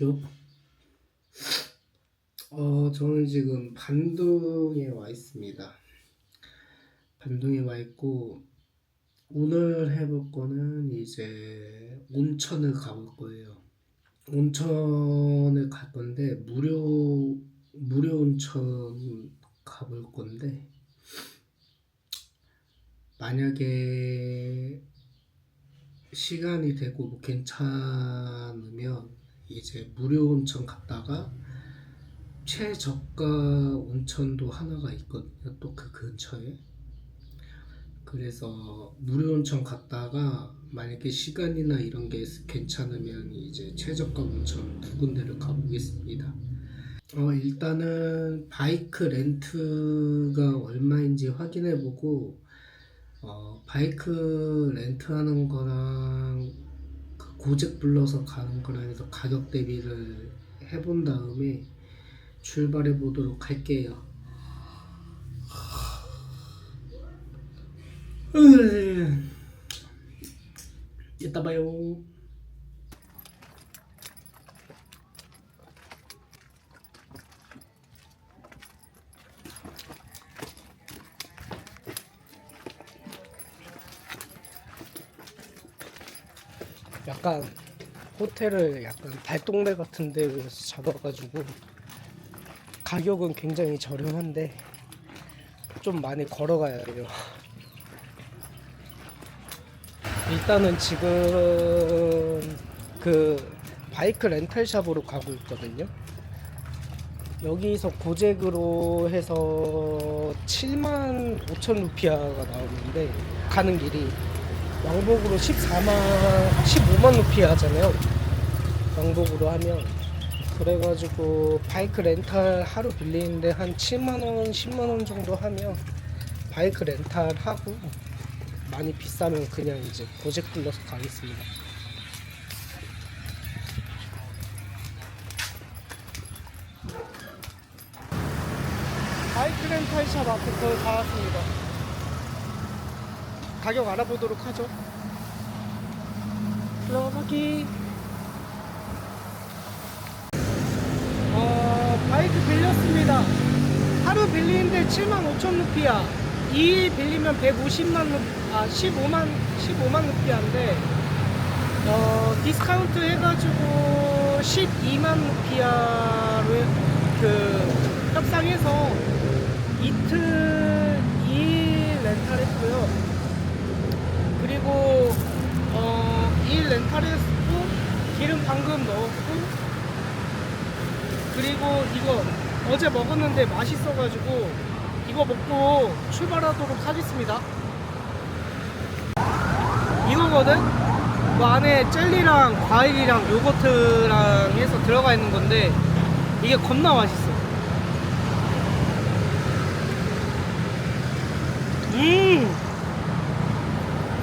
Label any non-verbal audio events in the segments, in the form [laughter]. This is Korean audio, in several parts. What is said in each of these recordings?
요? 어, 저는 지금 반둥에 와 있습니다. 반둥에 와 있고, 오늘 해볼 거는 이제 온천을 가볼 거예요. 온천을 갈 건데, 무료, 무료 온천 가볼 건데, 만약에 시간이 되고 뭐 괜찮으면 이제 무료 온천 갔다가 최저가 온천도 하나가 있거든요. 또 그 근처에. 그래서 무료 온천 갔다가 만약에 시간이나 이런 게 괜찮으면 이제 최저가 온천 두 군데를 가보겠습니다. 어, 일단은 바이크 렌트가 얼마인지 확인해 보고 어, 바이크 렌트하는 거랑 그 고잭 불러서 가는 거랑 해서 가격 대비를 해본 다음에 출발해 보도록 할게요. 으, 이따 봐요. 약간 호텔을 약간 달동네 같은 데서 잡아가지고 가격은 굉장히 저렴한데 좀 많이 걸어가야 돼요. 일단은 지금 그 바이크 렌탈샵으로 가고 있거든요. 여기서 고잭으로 해서 7만 5천 루피아가 나오는데 가는 길이 왕복으로 14만 15만 루피 하잖아요. 왕복으로 하면 그래가지고 바이크 렌탈 하루 빌리는데 한 7만 원, 10만 원 정도 하면 바이크 렌탈 하고 많이 비싸면 그냥 이제 고잭 불러서 가겠습니다. 바이크 렌탈샵 앞에 거의 다 왔습니다. 가격 알아보도록 하죠. 들어가기. 어, 바이크 빌렸습니다. 하루 빌리는데 7만 5천 루피야. 2일 빌리면 150만 루, 아 15만 15만 루피야인데 어, 디스카운트 해가지고 12만 루피야로 그 협상해서 이틀 2일 렌탈했고요. 그리고 어, 2일 렌탈했고 기름 방금 넣었고 그리고 이거 어제 먹었는데 맛있어가지고 이거 먹고 출발하도록 하겠습니다. 이거거든? 뭐 안에 젤리랑 과일이랑 요거트랑 해서 들어가 있는 건데 이게 겁나 맛있어. 음!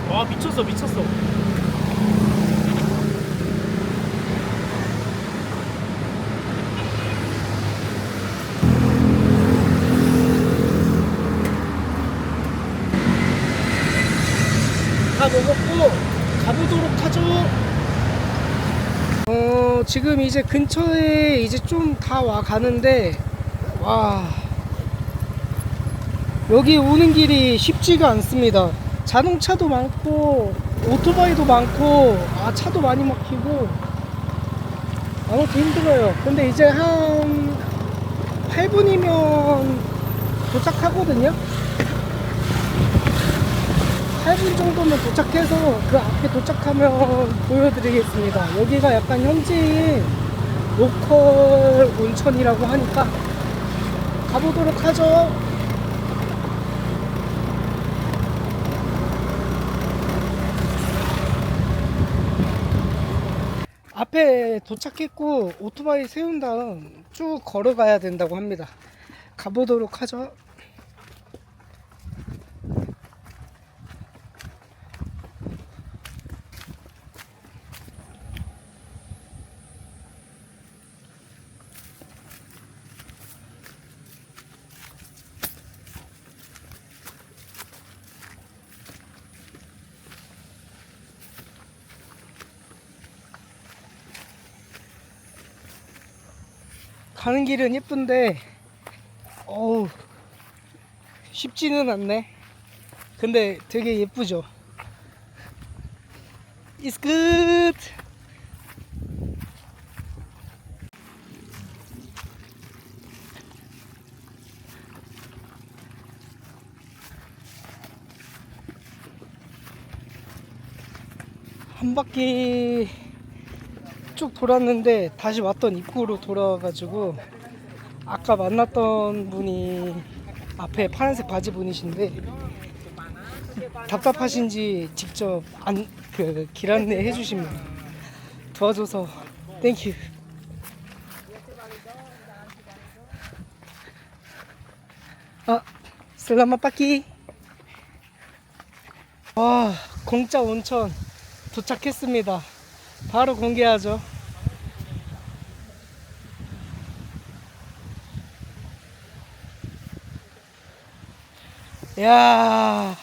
와 미쳤어 미쳤어. 다 먹었고 가보도록 하죠. 어 지금 이제 근처에 이제 좀 다 와 가는데 와 여기 오는 길이 쉽지가 않습니다. 자동차도 많고 오토바이도 많고 아 차도 많이 막히고 아무튼 힘들어요. 근데 이제 한 8분이면 도착하거든요. 8분 정도면 도착해서 그 앞에 도착하면 보여드리겠습니다. 여기가 약간 현지인 로컬 온천이라고 하니까 가보도록 하죠. 앞에 도착했고 오토바이 세운 다음 쭉 걸어가야 된다고 합니다. 가보도록 하죠. 가는 길은 예쁜데 어우 쉽지는 않네. 근데 되게 예쁘죠? It's good! 한 바퀴 쭉 돌았는데 다시 왔던 입구로 돌아와가지고 아까 만났던 분이 앞에 파란색 바지 분이신데 답답하신지 직접 안 그 길 안내 해주십니다. 도와줘서 땡큐. 아, 슬라마 빠끼. 와, 공짜 온천 도착했습니다. 바로 공개하죠. 야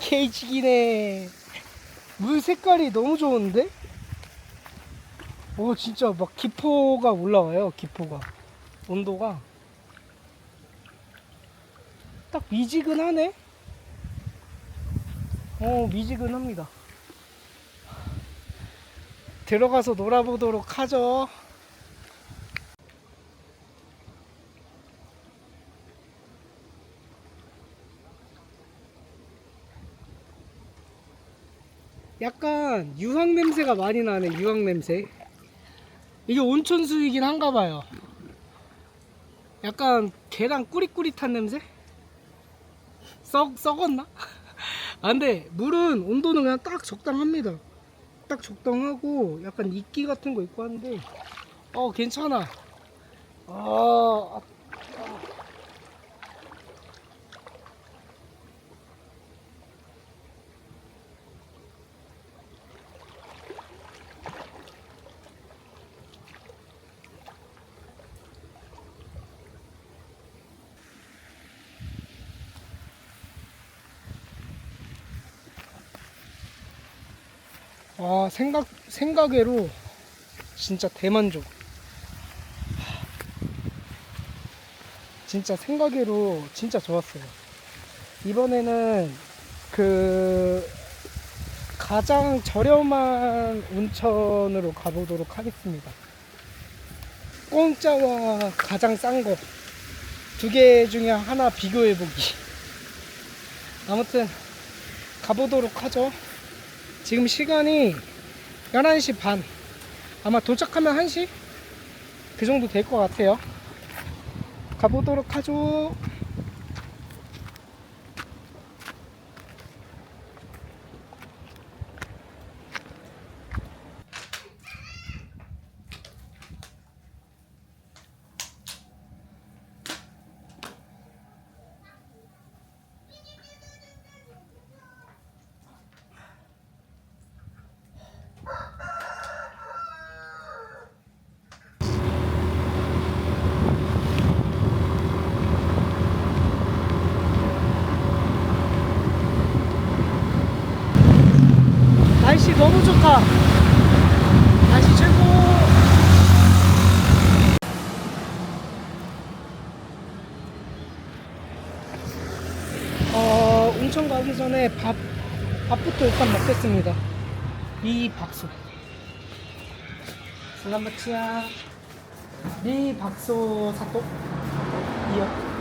케이지기네. 물 색깔이 너무 좋은데? 오 진짜 막 기포가 올라와요 기포가. 온도가. 딱 미지근하네? 어 미지근합니다 들어가서 놀아보도록 하죠 약간 유황 냄새가 많이 나네 유황 냄새 이게 온천수이긴 한가 봐요 약간 계란 꾸릿꾸릿한 냄새? 썩, 썩었나? [laughs] 아 근데 물은 온도는 그냥 딱 적당합니다 딱 적당하고 약간 이끼 같은 거 있고 한데. 어 괜찮아. 아 아 생각 생각외로 진짜 대만족. 진짜 생각외로 진짜 좋았어요. 이번에는 그 가장 저렴한 온천으로 가보도록 하겠습니다. 공짜와 가장 싼 거 두 개 중에 하나 비교해 보기. 아무튼 가보도록 하죠. 지금 시간이 11시 반. 아마 도착하면 1시? 그 정도 될 것 같아요. 가보도록 하죠. 날씨 좋다. 날씨 최고. 어, 온천 가기 전에 밥, 밥부터 일단 먹겠습니다. 이 박수. 슬람바치야. 이 박수 사또. 이요.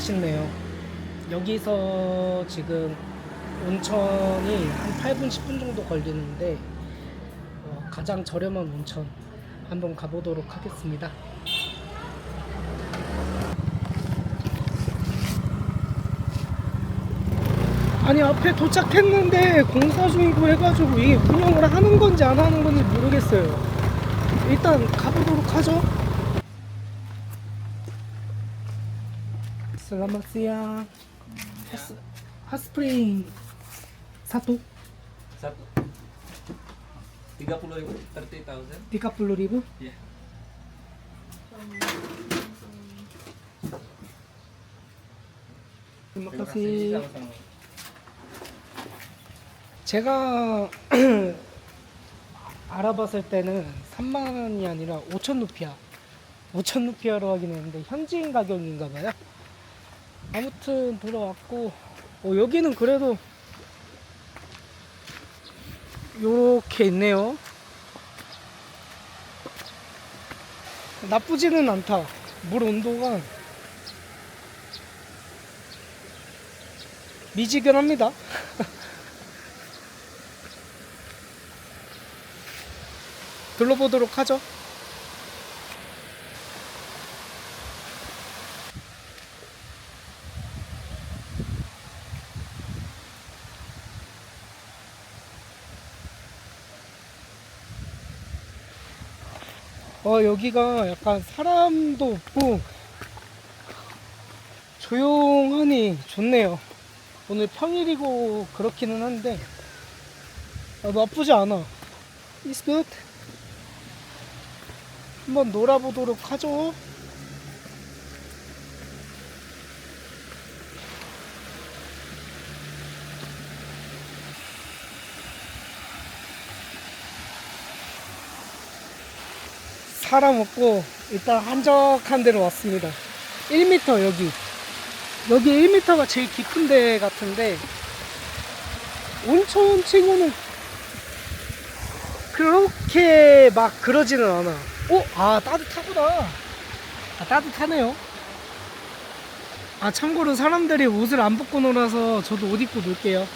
아쉽네요. 여기서 지금 온천이 한 8분, 10분 정도 걸리는데 어, 가장 저렴한 온천 한번 가보도록 하겠습니다. 아니 앞에 도착했는데 공사 중이고 해가지고 이게 운영을 하는 건지 안 하는 건지 모르겠어요. 일단 가보도록 하죠. 슬라마스야 하스, 하스프링 사토 Satu. 30 ribu, 30,000. 디카플로 리브 Iya. terima kasih kasih sama-sama. 제가 [clears throat] 알아봤을 때는 3만 원이 아니라 5천 루피아 5천 루피아로 하긴 했는데 현지인 가격인가 봐요 아무튼 들어왔고 어, 여기는 그래도 요렇게 있네요. 나쁘지는 않다. 물 온도가 미지근합니다. [laughs] 둘러보도록 하죠. 어, 여기가 약간 사람도 없고 조용하니 좋네요. 오늘 평일이고 그렇기는 한데 아, 나쁘지 않아. It's good. 한번 놀아보도록 하죠. 없고 일단 한적한 데로 왔습니다. 1m 여기. 여기 1m가 제일 깊은 데 같은데 온천 치고는 그렇게 막 그러지는 않아. 어? 아, 따뜻하구나. 아, 따뜻하네요. 아, 참고로 사람들이 옷을 안 벗고 놀아서 저도 옷 입고 놀게요.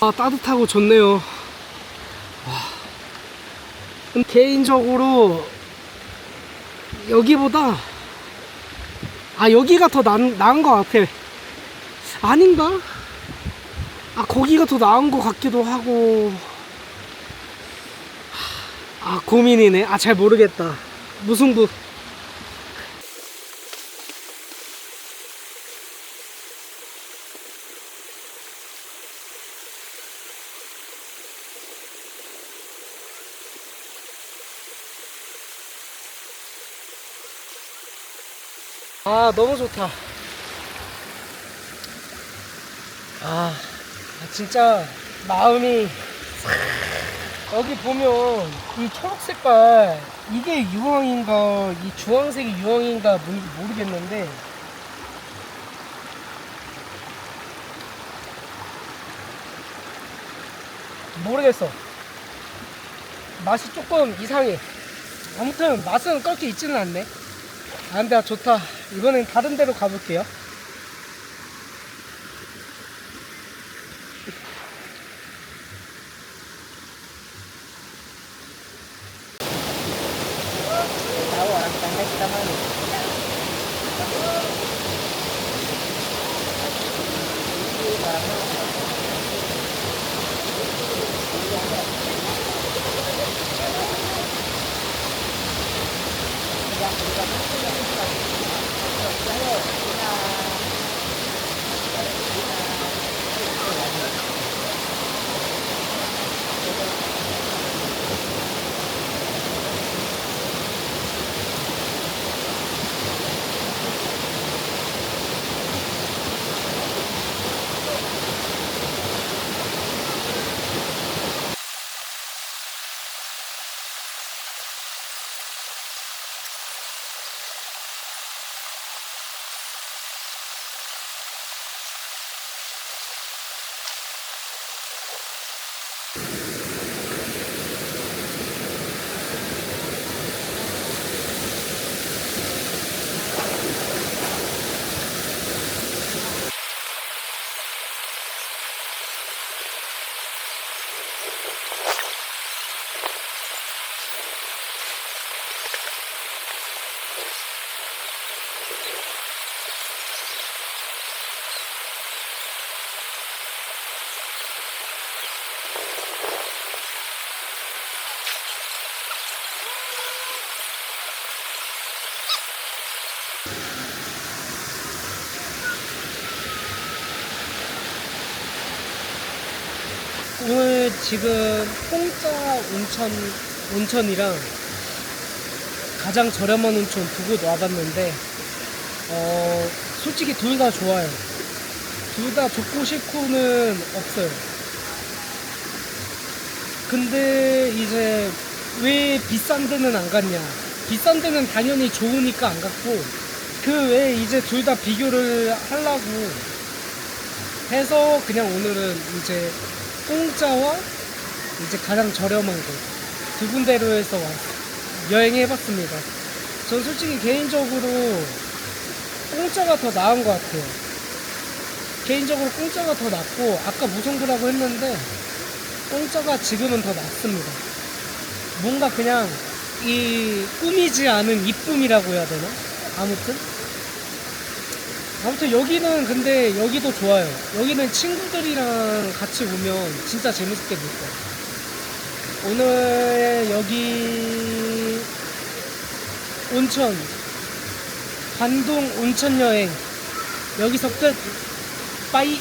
아 따뜻하고 좋네요. 와. 개인적으로 여기보다 아 여기가 더 나, 나은 것 같아. 아닌가? 아 거기가 더 나은 것 같기도 하고. 아 고민이네. 아 잘 모르겠다. 무승부. 아 너무 좋다. 아 진짜 마음이 여기 보면 이 초록 색깔 이게 유황인가 이 주황색이 유황인가 모르겠는데 모르겠어. 맛이 조금 이상해. 아무튼 맛은 그렇게 있지는 않네. 아 근데 좋다 이거는 다른 데로 가볼게요. Thank you. Bravo! 지금 공짜 온천 온천이랑 가장 저렴한 온천 두 곳 와봤는데 어 솔직히 둘 다 좋아요. 둘 다 좋고 싫고는 없어요. 근데 이제 왜 비싼 데는 안 갔냐? 비싼 데는 당연히 좋으니까 안 갔고 그 외에 이제 둘 다 비교를 하려고 해서 그냥 오늘은 이제 공짜와 이제 가장 저렴한 곳 두 군데로 해서 왔, 여행해봤습니다. 전 솔직히 개인적으로 공짜가 더 나은 것 같아요. 개인적으로 공짜가 더 낫고 아까 무성부라고 했는데 공짜가 지금은 더 낫습니다. 뭔가 그냥 이 꾸미지 않은 이쁨이라고 해야 되나? 아무튼 아무튼 여기는 근데 여기도 좋아요. 여기는 친구들이랑 같이 오면 진짜 재밌게 놀 거예요. 오늘 여기 온천 반동 온천 여행 여기서 끝. 빠이.